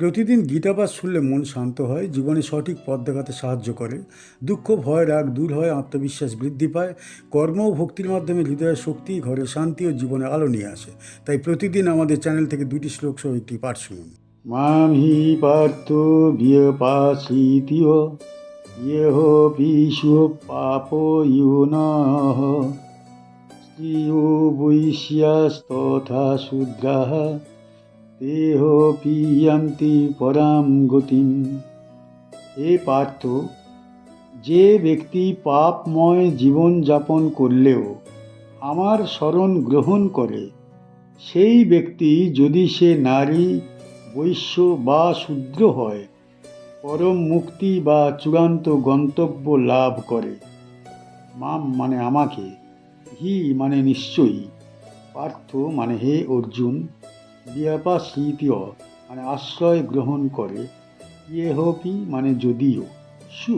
প্রতিদিন গীতাপাঠ শুনলে মন শান্ত হয়, জীবনে সঠিক পথ দেখাতে সাহায্য করে। দুঃখ, ভয়, রাগ দূর হয়, আত্মবিশ্বাস বৃদ্ধি পায়। কর্ম ও ভক্তির মাধ্যমে হৃদয়ের শক্তি, ঘরে শান্তি ও জীবনে আলো নিয়ে আসে। তাই প্রতিদিন আমাদের চ্যানেল থেকে দুটি শ্লোক সহ একটি পাঠ শুনুন। মাম পার্থ বিয়পাসিতিয় ইহ পিশু পাপ ইউনঃ স্ত্রিয় বৈশ্যাস্তথা দেহ পিয়ান্তি পরাম গতিম। হে পার্থ, যে ব্যক্তি পাপময় জীবন যাপন করলেও আমার স্মরণ গ্রহণ করে, সেই ব্যক্তি যদি সে নারী, বৈশ্য বা শূদ্র হয়, পরম মুক্তি বা চূড়ান্ত গন্তব্য লাভ করে। মাম মানে আমাকে, হি মানে নিশ্চয়ই, পার্থ মানে হে অর্জুন। বিয়াপাসীতীয় মানে আশ্রয় গ্রহণ করে ইয়ে হপি মানে যদিও, সু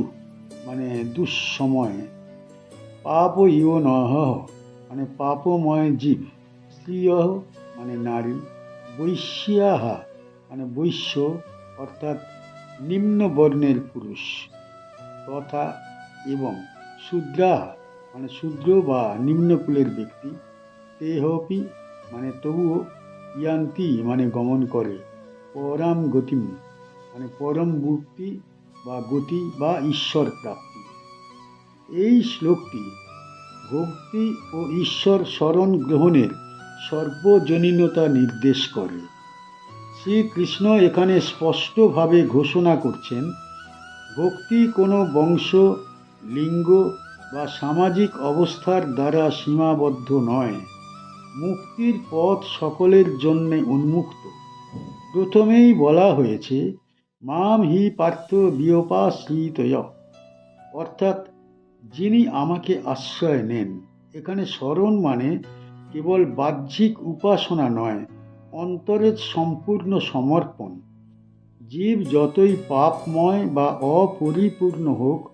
মানে দুঃসময়ে পাপ ইয় নহ মানে পাপময় জীব, স্ত্রিয় মানে নারী, বৈশ্যাহা মানে বৈশ্য, অর্থাৎ নিম্ন বর্ণের পুরুষ, তথা এবং শূদ্রাহা মানে শূদ্র বা নিম্নকুলের ব্যক্তি, তেহপি মানে তবুও ইয়ান্তি মানে গমন করে। পরাম গতিম মানে পরম মুক্তি বা গতি বা ঈশ্বর প্রাপ্তি। এই শ্লোকটি ভক্তি ও ঈশ্বর স্মরণ গ্রহণের সর্বজনীনতা নির্দেশ করে। শ্রীকৃষ্ণ এখানে স্পষ্টভাবে ঘোষণা করছেন, ভক্তি কোনো বংশ, লিঙ্গ বা সামাজিক অবস্থার দ্বারা সীমাবদ্ধ নয়। মুক্তির পথ সকলের জন্যে উন্মুক্ত। প্রথমেই বলা হয়েছে, মাম হি পার্থ বিয়োপাশ্রিতয় অর্থাৎ, যিনি আমাকে আশ্রয় নেন, এখানে স্মরণ মানে কেবল বাহ্যিক উপাসনা নয়, অন্তরের সম্পূর্ণ সমর্পণ। জীব যতই পাপময় বা অপরিপূর্ণ হোক,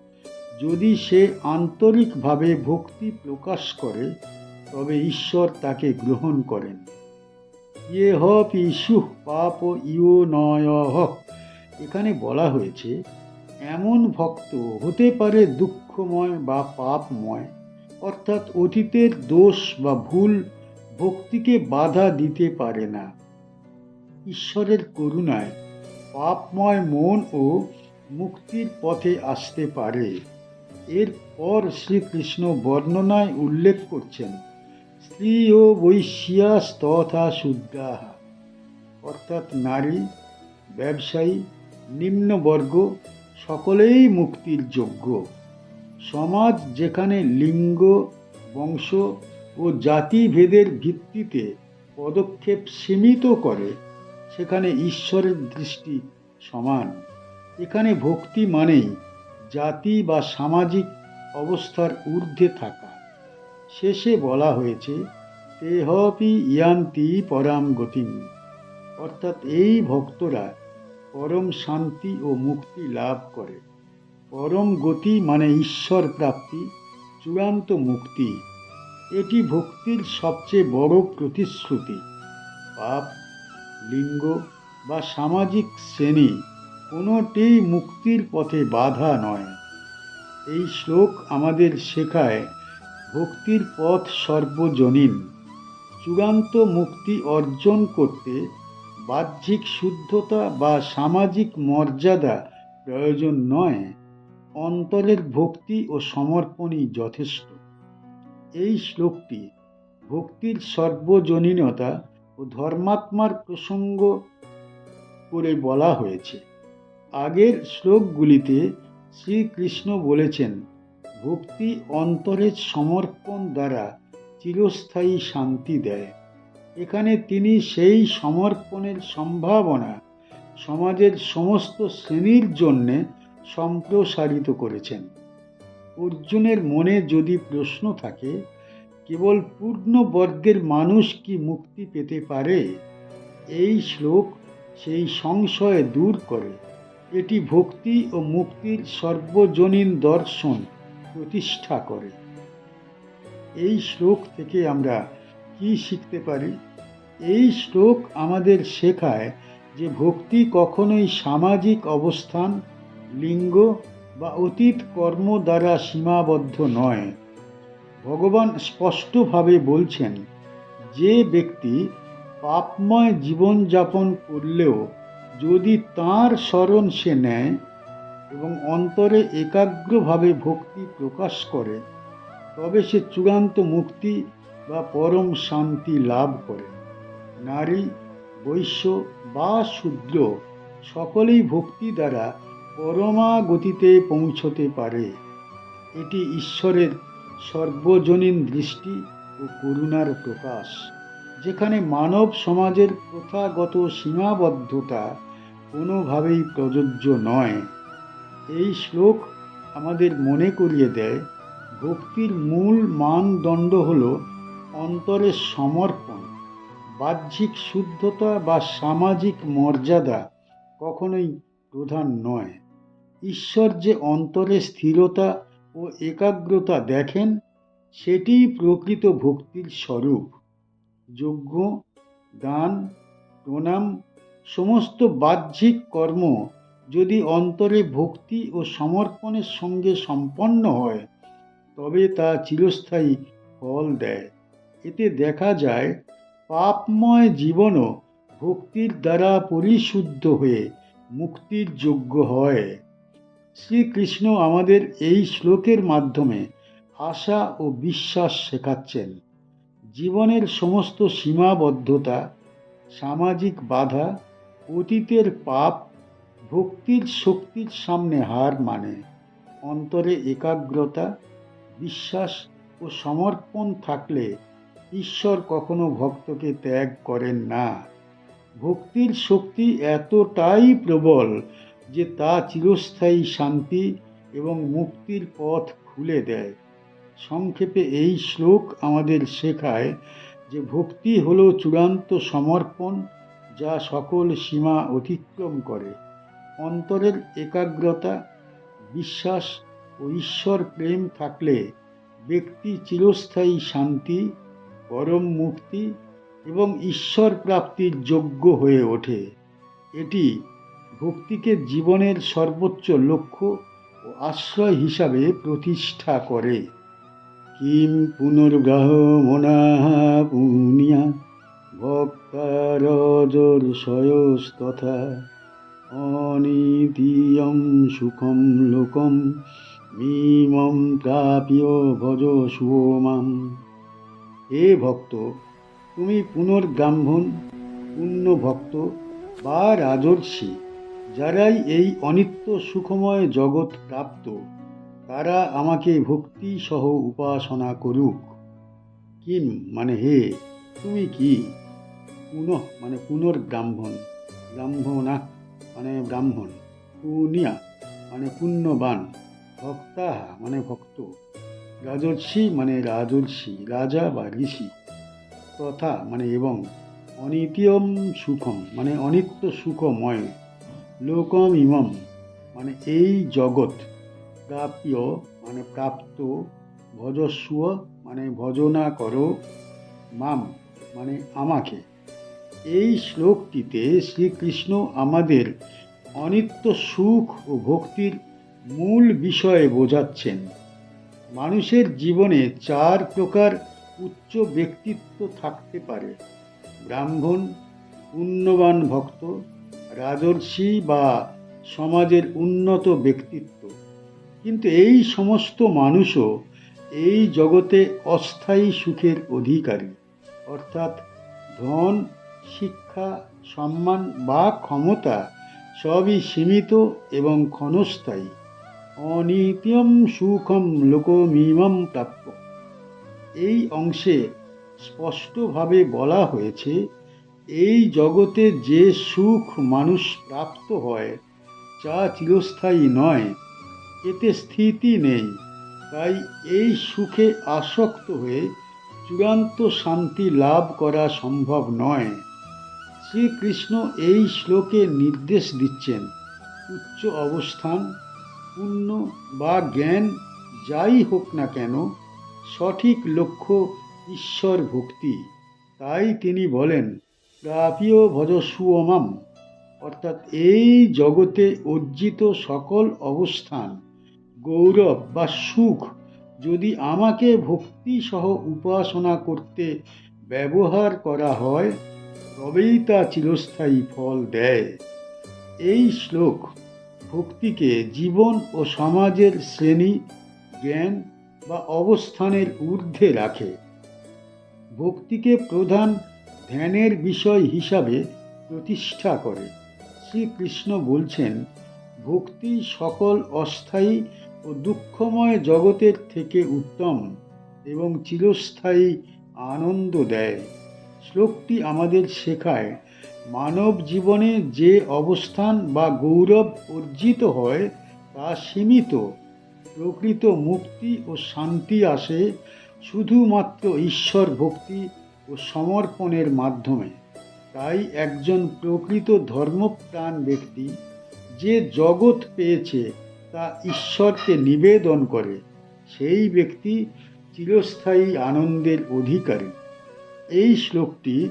যদি সে আন্তরিকভাবে ভক্তি প্রকাশ করে তবে ঈশ্বর তাকে গ্রহণ করেন। ইয়ে হ পিসু পাপ ইও নয় হক এখানে বলা হয়েছে, এমন ভক্ত হতে পারে দুঃখময় বা পাপময়, অর্থাৎ অতীতের দোষ বা ভুল ভক্তিকে বাধা দিতে পারে না। ঈশ্বরের করুণায় পাপময় মন ও মুক্তির পথে আসতে পারে। এরপর শ্রীকৃষ্ণ বর্ণনায় উল্লেখ করছেন স্ত্রী ও বৈশ্যাস তথা অর্থাৎ নারী, ব্যবসায়ী, নিম্নবর্গ, সকলেই মুক্তির যোগ্য। সমাজ যেখানে লিঙ্গ, বংশ ও জাতিভেদের ভিত্তিতে পদক্ষেপ সীমিত করে, সেখানে ঈশ্বরের দৃষ্টি সমান। এখানে ভক্তি মানেই জাতি বা সামাজিক অবস্থার ঊর্ধ্বে থাকা। শেষে বলা হয়েছে, তেহপি ইয়ান্তি পরাম গতিম। অর্থাৎ এই ভক্তরা পরম শান্তি ও মুক্তি লাভ করে। পরম গতি মানে ঈশ্বর প্রাপ্তি, চূড়ান্ত মুক্তি। এটি ভক্তির সবচেয়ে বড় প্রতিশ্রুতি। পাপ, লিঙ্গ বা সামাজিক শ্রেণি কোনোটিই মুক্তির পথে বাধা নয়। এই শ্লোক আমাদের শেখায় ভক্তির পথ সর্বজনীন। চূড়ান্ত মুক্তি অর্জন করতে বাহ্যিক শুদ্ধতা বা সামাজিক মর্যাদা প্রয়োজন নয়। অন্তরের ভক্তি ও সমর্পণই যথেষ্ট। এই শ্লোকটি ভক্তির সর্বজনীনতা ও ধর্মাত্মার প্রসঙ্গ করে বলা হয়েছে। আগের শ্লোকগুলিতে শ্রীকৃষ্ণ বলেছেন ভক্তি অন্তরের সমর্পণ দ্বারা চিরস্থায়ী শান্তি দেয়। এখানে তিনি সেই সমর্পণের সম্ভাবনা সমাজের সমস্ত শ্রেণির জন্যে সম্প্রসারিত করেছেন। অর্জুনের মনে যদি প্রশ্ন থাকে, কেবল পূর্ণ বর্গের মানুষ কি মুক্তি পেতে পারে? এই শ্লোক সেই সংশয় দূর করে। এটি ভক্তি ও মুক্তির সর্বজনীন দর্শন। প্রতিষ্ঠা করে। এই শ্লোক থেকে আমরা কি শিখতে পারি? এই শ্লোক আমাদের শেখায় যে ভক্তি কখনোই সামাজিক অবস্থান, লিঙ্গ বা অতীত কর্ম দ্বারা সীমাবদ্ধ নয়। ভগবান স্পষ্টভাবে বলছেন, যে ব্যক্তি পাপময় জীবনযাপন করলেও যদি তার স্মরণ সে নেয় এবং অন্তরে একাগ্রভাবে ভক্তি প্রকাশ করে, তবে সে চূড়ান্ত মুক্তি বা পরম শান্তি লাভ করে। নারী, বৈশ্য বা শূদ্র সকলেই ভক্তি দ্বারা পরমা গতিতে পৌঁছতে পারে। এটি ঈশ্বরের সর্বজনীন দৃষ্টি ও করুণার প্রকাশ, যেখানে মানব সমাজের প্রথাগত সীমাবদ্ধতা কোনোভাবেই প্রযোজ্য নয়। এই শ্লোক আমাদের মনে করিয়ে দেয়, ভক্তির মূল মানদণ্ড হল অন্তরের সমর্পণ। বাহ্যিক শুদ্ধতা বা সামাজিক মর্যাদা কখনোই প্রধান নয়। ঈশ্বর যে অন্তরে স্থিরতা ও একাগ্রতা দেখেন সেটিই প্রকৃত ভক্তির স্বরূপ। যজ্ঞ, দান, প্রণাম, সমস্ত বাহ্যিক কর্ম যদি অন্তরে ভক্তি ও সমর্পণের সঙ্গে সম্পন্ন হয়, তবে তা চিরস্থায়ী ফল দেয়। এতে দেখা যায়, পাপময় জীবনও ভক্তির দ্বারা পরিশুদ্ধ হয়ে মুক্তির যোগ্য হয়। শ্রীকৃষ্ণ আমাদের এই শ্লোকের মাধ্যমে আশা ও বিশ্বাস শেখাচ্ছেন। জীবনের সমস্ত সীমাবদ্ধতা, সামাজিক বাধা, অতীতের পাপ ভক্তির শক্তির সামনে হার মানে অন্তরে একাগ্রতা, বিশ্বাস ও সমর্পণ থাকলে ঈশ্বর কখনো ভক্তকে ত্যাগ করেন না। ভক্তির শক্তি এতটাই প্রবল যে তা চিরস্থায়ী শান্তি এবং মুক্তির পথ খুলে দেয়। সংক্ষেপে এই শ্লোক আমাদের শেখায় যে ভক্তি হলো চূড়ান্ত সমর্পণ যা সকল সীমা অতিক্রম করে। অন্তরের একাগ্রতা, বিশ্বাস ও ঈশ্বর প্রেম থাকলে ব্যক্তি চিরস্থায়ী শান্তি, পরম মুক্তি এবং ঈশ্বর প্রাপ্তির যোগ্য হয়ে ওঠে। এটি ভক্তিকে জীবনের সর্বোচ্চ লক্ষ্য ও আশ্রয় হিসাবে প্রতিষ্ঠা করে। কিম পুনর্গ্রহ মনাহ পুনিয়া ভক্তারজর তথা অনিতীয়ম সুখম লোকম, মিমম প্রাপ্য ভজ সুমাম হে ভক্ত, তুমি পুনর্ব্রাহ্মণ, পুণ্য ভক্ত বা রাজর্ষি, যারাই এই অনিত্য সুখময় জগৎ প্রাপ্ত, তারা আমাকে ভক্তি সহ উপাসনা করুক। কিম মানে হে, তুমি কি? পুনঃ মানে পুনর্ব্রাহ্মণ, ব্রাহ্মণা। মানে ব্রাহ্মণ পুনিয়া মানে পুণ্যবান ভক্তাহা মানে ভক্ত। রাজর্ষি মানে রাজর্ষি, রাজা বা ঋষি। তথা মানে এবং অনিত্যম সুখম মানে অনিত্য সুখময়, লোকম ইমম মানে এই জগৎ প্রাপ্য মানে প্রাপ্ত, ভজস্ব মানে ভজনা করো, মাম মানে আমাকে। এই শ্লোকটিতে শ্রীকৃষ্ণ আমাদের অনিত্য সুখ ও ভক্তির মূল বিষয়ে বোঝাচ্ছেন। মানুষের জীবনে চার প্রকার উচ্চ ব্যক্তিত্ব থাকতে পারে। ব্রাহ্মণ, পুণ্যবান ভক্ত, রাজর্ষি বা সমাজের উন্নত ব্যক্তিত্ব। কিন্তু এই সমস্ত মানুষও এই জগতে অস্থায়ী সুখের অধিকারী। অর্থাৎ ধন শিক্ষা, সম্মান বা ক্ষমতা সবই সীমিত এবং ক্ষণস্থায়ী। অনিত্যম সুখম লোকমিমম প্রাপ্য। এই অংশে স্পষ্টভাবে বলা হয়েছে, এই জগতে যে সুখ মানুষ প্রাপ্ত হয় যা চিরস্থায়ী নয়, এতে স্থিতি নেই। তাই এই সুখে আসক্ত হয়ে চূড়ান্ত শান্তি লাভ করা সম্ভব নয়। শ্রীকৃষ্ণ এই শ্লোকে নির্দেশ দিচ্ছেন, উচ্চ অবস্থান, পুণ্য বা জ্ঞান যাই হোক না কেন, সঠিক লক্ষ্য ঈশ্বর ভক্তি। তাই তিনি বলেন, প্রাপীয় ভজ সুয়মাম অর্থাৎ এই জগতে অর্জিত সকল অবস্থান, গৌরব বা সুখ, যদি আমাকে ভক্তি সহ উপাসনা করতে ব্যবহার করা হয় তবেই তা চিরস্থায়ী ফল দেয়। এই শ্লোক ভক্তিকে জীবন ও সমাজের শ্রেণি, জ্ঞান বা অবস্থানের ঊর্ধ্বে রাখে। ভক্তিকে প্রধান ধ্যানের বিষয় হিসাবে প্রতিষ্ঠা করে। শ্রীকৃষ্ণ বলছেন, ভক্তি সকল অস্থায়ী ও দুঃখময় জগতের থেকে উত্তম এবং চিরস্থায়ী আনন্দ দেয়। শ্লোকটি আমাদের শেখায়, মানব জীবনে যে অবস্থান বা গৌরব অর্জিত হয় তা সীমিত, প্রকৃত মুক্তি ও শান্তি আসে শুধুমাত্র ঈশ্বর ভক্তি ও সমর্পণের মাধ্যমে। তাই একজন প্রকৃত ধর্মপ্রাণ ব্যক্তি যে জগৎ পেয়েছে তা ঈশ্বরকে নিবেদন করে, সেই ব্যক্তি চিরস্থায়ী আনন্দের অধিকারী। এই শ্লোকটি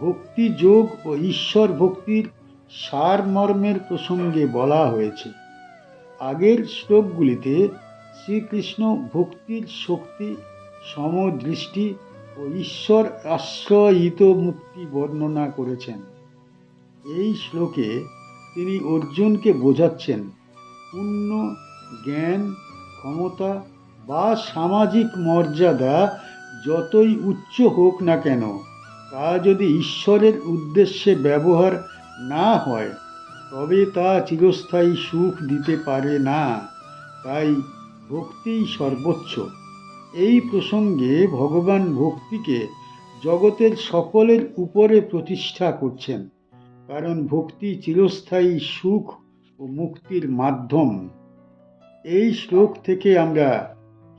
ভক্তি যোগ ও ঈশ্বর ভক্তির সারমর্মের প্রসঙ্গে বলা হয়েছে। আগের শ্লোকগুলিতে শ্রীকৃষ্ণ ভক্তির শক্তি, সমদৃষ্টি ও ঈশ্বর আশ্রয়িত মুক্তি বর্ণনা করেছেন। এই শ্লোকে তিনি অর্জুনকে বোঝাচ্ছেন, পুণ্য, জ্ঞান, ক্ষমতা বা সামাজিক মর্যাদা যতই উচ্চ হোক না কেন, তা যদি ঈশ্বরের উদ্দেশ্যে ব্যবহার না হয়, তবে তা চিরস্থায়ী সুখ দিতে পারে না। তাই ভক্তিই সর্বোচ্চ। এই প্রসঙ্গে ভগবান ভক্তিকে জগতের সকলের উপরে প্রতিষ্ঠা করছেন, কারণ ভক্তি চিরস্থায়ী সুখ ও মুক্তির মাধ্যম। এই শ্লোক থেকে আমরা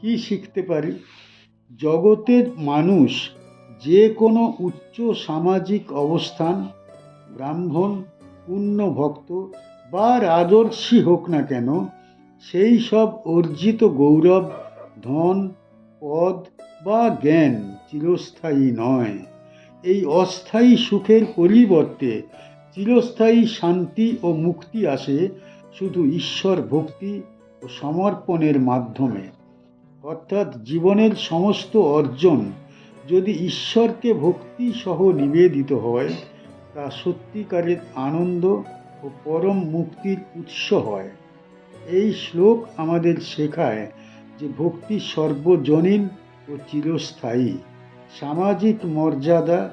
কি শিখতে পারি? জগতের মানুষ যে কোনো উচ্চ সামাজিক অবস্থান, ব্রাহ্মণ পূর্ণ ভক্ত বা রাজর্ষি হোক না কেন, সেই সব অর্জিত গৌরব, ধন, পদ বা জ্ঞান চিরস্থায়ী নয়। এই অস্থায়ী সুখের পরিবর্তে চিরস্থায়ী শান্তি ও মুক্তি আসে শুধু ঈশ্বর ভক্তি ও সমর্পণের মাধ্যমে। অর্থাৎ জীবনের সমস্ত অর্জন যদি ঈশ্বরকে ভক্তি সহ নিবেদিত হয়, তা সত্যিকারের আনন্দ ও পরম মুক্তির উৎস হয়। এই শ্লোক আমাদের শেখায় যে ভক্তি সর্বজনীন ও চিরস্থায়ী। সামাজিক মর্যাদা,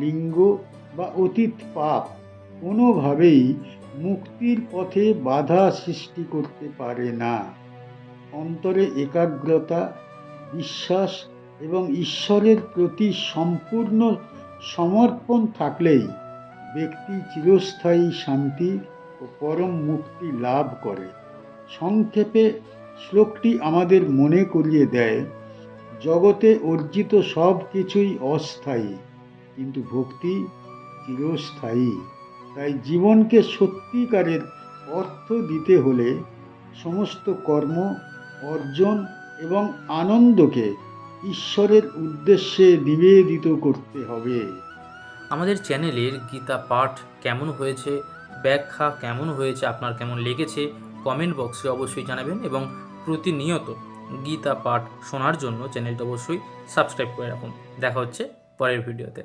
লিঙ্গ বা অতীত পাপ কোনোভাবেই মুক্তির পথে বাধা সৃষ্টি করতে পারে না। অন্তরে একাগ্রতা, বিশ্বাস এবং ঈশ্বরের প্রতি সম্পূর্ণ সমর্পণ থাকলেই ব্যক্তি চিরস্থায়ী শান্তি ও পরম মুক্তি লাভ করে। সংক্ষেপে শ্লোকটি আমাদের মনে করিয়ে দেয়, জগতে অর্জিত সব কিছুই অস্থায়ী, কিন্তু ভক্তি চিরস্থায়ী। তাই জীবনকে সত্যিকারের অর্থ দিতে হলে সমস্ত কর্ম অর্জন এবং আনন্দকে ঈশ্বরের উদ্দেশ্যে নিবেদিত করতে হবে। আমাদের চ্যানেলের গীতা পাঠ কেমন হয়েছে, ব্যাখ্যা কেমন হয়েছে, আপনার কেমন লেগেছে কমেন্ট বক্সে অবশ্যই জানাবেন এবং প্রতিনিয়ত গীতা পাঠ শোনার জন্য চ্যানেলটা অবশ্যই সাবস্ক্রাইব করে রাখুন। দেখা হচ্ছে পরের ভিডিওতে